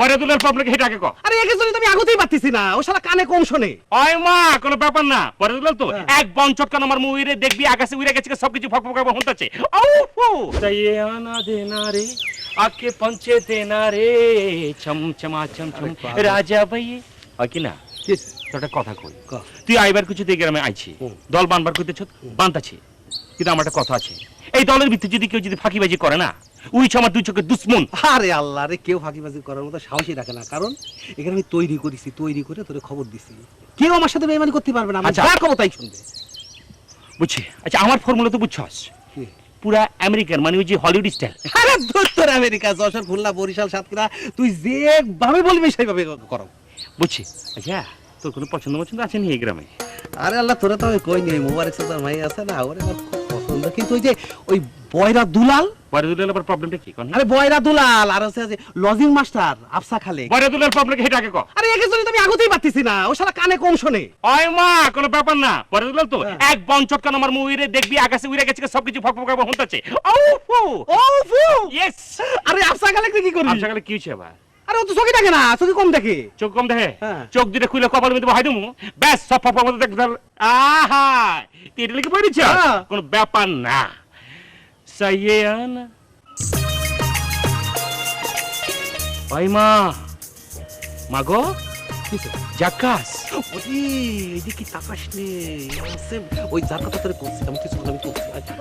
বড় দুলার প্রবলেম হেটাকে ক। আরে একে জন্য তো আমি আগুতেই না। ও শালা কানে কম শোনে। ওই মা কোনো ব্যাপার না। বড় তো হ্যাঁ। এক বন চটকান আমার মুইরে দেখবি আকাশে উড়ে গেছে সবকিছু ফক ফক ও ফু। তাইয়ে আনা দেনা রে আকে পঞ্চে দেনা রে চম চমা চম চম আরে বাবা। রাজা ভাই হয় কি না? কি কথা কই। তুই আইবার কিছু দিয়ে গ্রামে আইছি। দল বানবার করতেছ বানতাছি। কিন্তু আমার একটা কথা আছে। এই দলের ভিতরে যদি কেউ যদি ফাঁকিবাজি করে না উই আমার দুই চোখের দুশ্মন। আরে আল্লাহ রে কেউ ফাঁকিবাজি করার মতো সাহসই রাখে না। কারণ এখানে আমি তৈরি করেছি তৈরি করে তোরে খবর দিছি। কেউ আমার সাথে বেইমানি করতে পারবে না আমি আচ্ছা। যা খবর তাই শুনবে। বুঝছি। আচ্ছা আমার ফর্মুলা তো বুঝছস? পুরা আমেরিকান মানে ওই যে হলিউড স্টাইল। আরে আমেরিকা যশোর খুলনা বরিশাল সাতক্ষীরা তুই যে ভাবে বলবি সেইভাবে করো। বুঝছি। আচ্ছা তোর কোনো পছন্দ পছন্দ আছে নি এই গ্রামে? আরে আল্লাহ তোরা তো কই নি মোবারক সাদার ভাই আছে না ওরে আমার কিন্তু ওই যে ওই বয়রা দুলাল? বড় দুলাল আবার প্রবলেমটা কি? কোন আরে বয়রা দুলাল আর আছে যে লজিং মাস্টার আফসা খালে বড় দুলাল প্রবলেম হেটাকে ক আরে একে জন্য আমি আগুতেই পারতেছি না ও শালা কানে কম শোনে। ওই মা কোনো ব্যাপার না। বড় দুলাল তো হ্যাঁ। এক বন চটকান আমার মুইরে দেখবি আকাশে উড়ে গেছে সবকিছু ফক ফক করে হতাছে ও ফু! ও ফু! ইয়েস আরে আফসা খালে কি করবি? আচ্ছা গেলে কি হচ্ছে আবার? আরে ও তো চোখে দেখে না চোখে কম দেখে। চোখ কম দেখে? হ্যাঁ। চোখ দুটো খুলে কপাল মধ্যে বহাই দেবো ব্যাস সব ফক ফক মধ্যে পারলে। আহা! এটা লিখে পড়েছ? হ্যাঁ। কোনো ব্যাপার না। সাইয়ে আনা। ওই মা। মাগো? কিসে? জাকাস। ওরে এদিকে তাকাস নে। ওই কথা তোরে করছিলাম কিছু আমি তো আচ্ছা